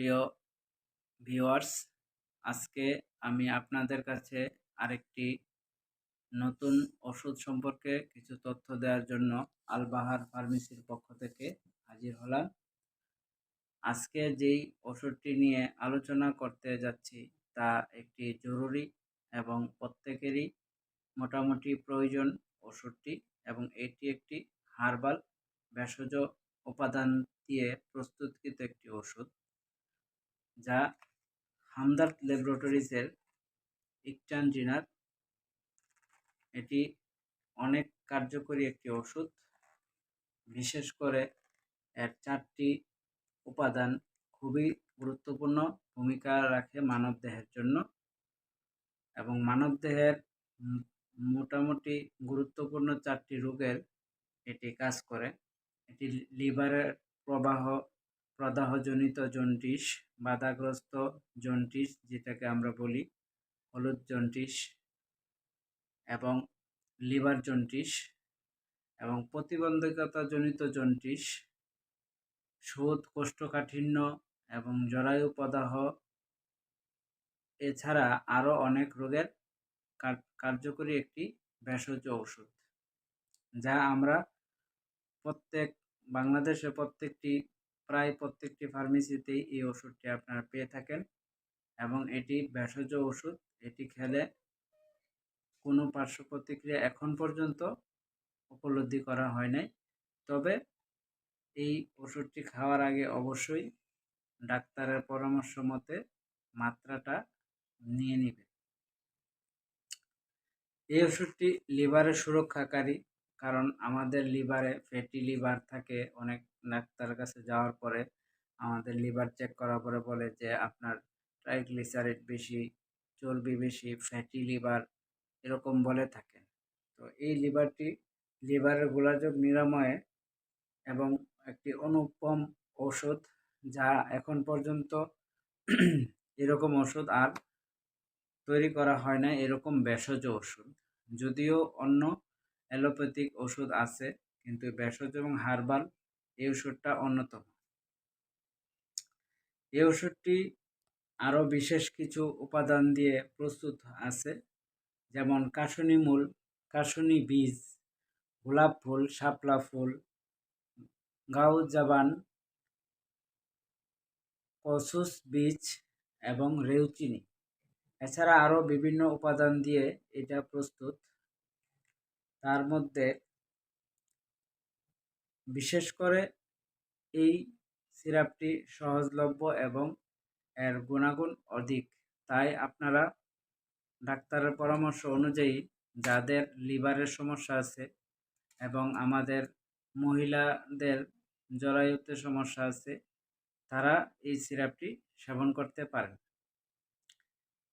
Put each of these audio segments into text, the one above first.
প্রিয় ভিউয়ার্স, আজকে আমি আপনাদের কাছে আরেকটি নতুন ওষুধ সম্পর্কে কিছু তথ্য দেওয়ার জন্য আলবাহার ফার্মেসির পক্ষ থেকে হাজির হলাম। আজকে যেই ওষুধটি নিয়ে আলোচনা করতে যাচ্ছি তা একটি জরুরি এবং প্রত্যেকেরই মোটামুটি প্রয়োজন ওষুধটি এবং এটি একটি হার্বাল ভেষজ উপাদান দিয়ে প্রস্তুতকৃত একটি ওষুধ। যা হামদার্দ ল্যাবরেটরিজের ইকটানজিনার এটি অনেক কার্যকরী একটি ওষুধ। বিশেষ করে এর চারটি উপাদান খুবই গুরুত্বপূর্ণ ভূমিকা রাখে মানবদেহের জন্য এবং মানবদেহের মোটামুটি গুরুত্বপূর্ণ চারটি রোগের এটি কাজ করে। এটি লিভারের প্রবাহ প্রদাহজনিত জন্ডিস, বাধাগ্রস্ত জন্ডিস, যেটাকে আমরা বলি হলুদ জন্ডিস এবং লিভার জন্ডিস এবং প্রতিবন্ধকতাজনিত জন্ডিস সুদ কোষ্ঠকাঠিন্য এবং জরায়ু প্রদাহ। এছাড়া আরও অনেক রোগের কার্যকরী একটি ভেষজ ওষুধ যা আমরা প্রত্যেক বাংলাদেশে প্রত্যেকটি প্রায় প্রত্যেকটি ফার্মেসিতেই এই ওষুধটি আপনারা পেয়ে থাকেন এবং এটি ভেষজ ওষুধ। এটি খেলে কোনো পার্শ্ব প্রতিক্রিয়া এখন পর্যন্ত উপলব্ধি করা হয় নাই। তবে এই ওষুধটি খাওয়ার আগে অবশ্যই ডাক্তারের পরামর্শ মতে মাত্রাটা নিয়ে নিবে এই ওষুধটি লিভারের সুরক্ষাকারী কারণ আমাদের লিভারে ফ্যাটি লিভার থাকে অনেক ডাক্তারের কাছে যাওয়ার পরে আমাদের লিভার চেক করার পরে বলে যে আপনার ট্রাইগ্লিসারিড বেশি, চর্বি বেশি ফ্যাটি লিভার এরকম বলে থাকে। তো এই লিভারটি লিভারের গোলাযোগ নিরাময়ে এবং একটি অনুপম ঔষধ যা এখন পর্যন্ত এরকম ওষুধ আর তৈরি করা হয় না, এরকম ভেষজ ওষুধ যদিও অন্য অ্যালোপ্যাথিক ওষুধ আছে, কিন্তু ভেষজ এবং হার্বাল এই ওষুধটা অন্যতম। এই ওষুধটি আরও বিশেষ কিছু উপাদান দিয়ে প্রস্তুত আছে, যেমন কাশুনি মূল, কাশুনি বীজ, গোলাপ ফুল, শাপলা ফুল গাউ জাবান, কসুস বীজ এবং রেউচিনি। এছাড়া আরও বিভিন্ন উপাদান দিয়ে এটা প্রস্তুত। তার মধ্যে বিশেষ করে এই সিরাপটি সহজলভ্য এবং এর গুণাগুণ অধিক। তাই আপনারা ডাক্তারের পরামর্শ অনুযায়ী যাদের লিভারের সমস্যা আছে এবং আমাদের মহিলাদের জরায়ুতে সমস্যা আছে, তারা এই সিরাপটি সেবন করতে পারেন।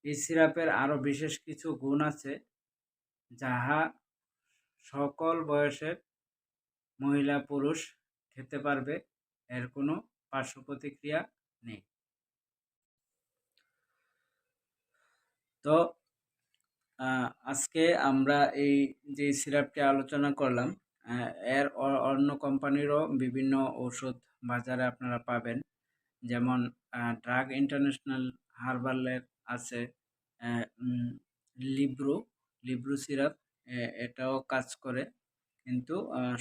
এই সিরাপের আরও বিশেষ কিছু গুণ আছে, যাহা সকল বয়সের মহিলা পুরুষ খেতে পারবে, এর কোনো পার্শ্ব প্রতিক্রিয়া নেই। তো আজকে আমরা এই যে সিরাপটি আলোচনা করলাম এর অন্য কোম্পানিরও বিভিন্ন ওষুধ বাজারে আপনারা পাবেন। যেমন ড্রাগ ইন্টারন্যাশনাল হার্বালের আছে লিব্রু লিব্রু সিরাপ এটাও কাজ করে। কিন্তু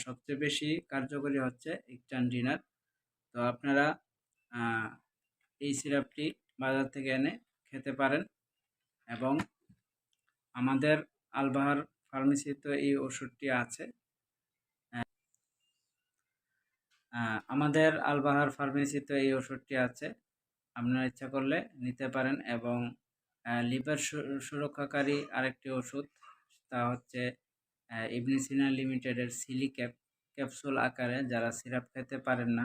সবচেয়ে বেশি কার্যকরী হচ্ছে ইকটানডিনার তো আপনারা এই সিরাপটি বাজার থেকে এনে খেতে পারেন এবং আমাদের আলবাহার ফার্মেসিতে এই ওষুধটি আছে। আমাদের আলবাহার ফার্মেসিতে এই ওষুধটি আছে। আপনারা ইচ্ছা করলে নিতে পারেন এবং লিভার সুরক্ষাকারী আরেকটি ওষুধ তা হচ্ছে ইবনিসিনা লিমিটেডের সিলিক্যাপ ক্যাপসুল আকারে যারা সিরাপ খেতে পারেন না,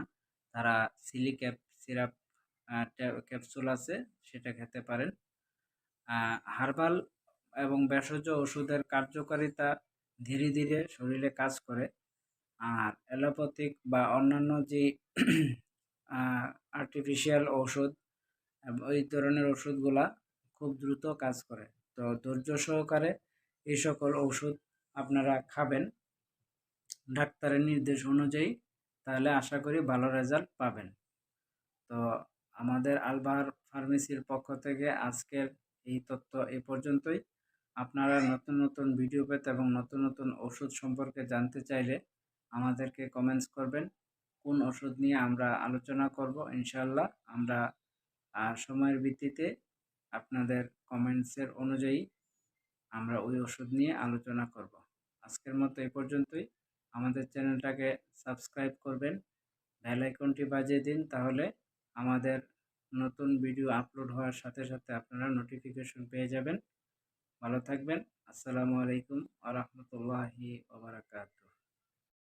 তারা সিলিক্যাপ সিরাপ ক্যাপসুল আছে, সেটা খেতে পারেন। হার্বাল এবং ভেষজ ওষুধের কার্যকারিতা ধীরে ধীরে শরীরে কাজ করে। আর অ্যালোপ্যাথিক বা অন্যান্য যে আর্টিফিশিয়াল ওষুধ ওই ধরনের ওষুধগুলা খুব দ্রুত কাজ করে। তো ধৈর্য সহকারে এই সকল ওষুধ আপনারা খাবেন। ডাক্তারের নির্দেশ অনুযায়ী তাহলে আশা করি ভালো রেজাল্ট পাবেন। তো আমাদের আলবাহার ফার্মেসির পক্ষ থেকে আজকের এই তথ্য এ পর্যন্তই। আপনারা নতুন নতুন ভিডিও পেতে এবং নতুন নতুন ওষুধ সম্পর্কে জানতে চাইলে আমাদেরকে কমেন্টস করবেন। কোন ওষুধ নিয়ে আমরা আলোচনা করব ইনশাল্লাহ আমরা সময়ের ভিত্তিতে আপনাদের কমেন্টসের অনুযায়ী আমরা ওই ওষুধ নিয়ে আলোচনা করব। আজকের মতো এ পর্যন্তই। আমাদের চ্যানেলটাকে সাবস্ক্রাইব করবেন, বেল আইকনটি বাজিয়ে দিন তাহলে আমাদের নতুন ভিডিও আপলোড হওয়ার সাথে সাথে আপনারা নোটিফিকেশন পেয়ে যাবেন। ভালো থাকবেন। আসসালামু আলাইকুম আ রহমতুল্লাহি ওবরাকাত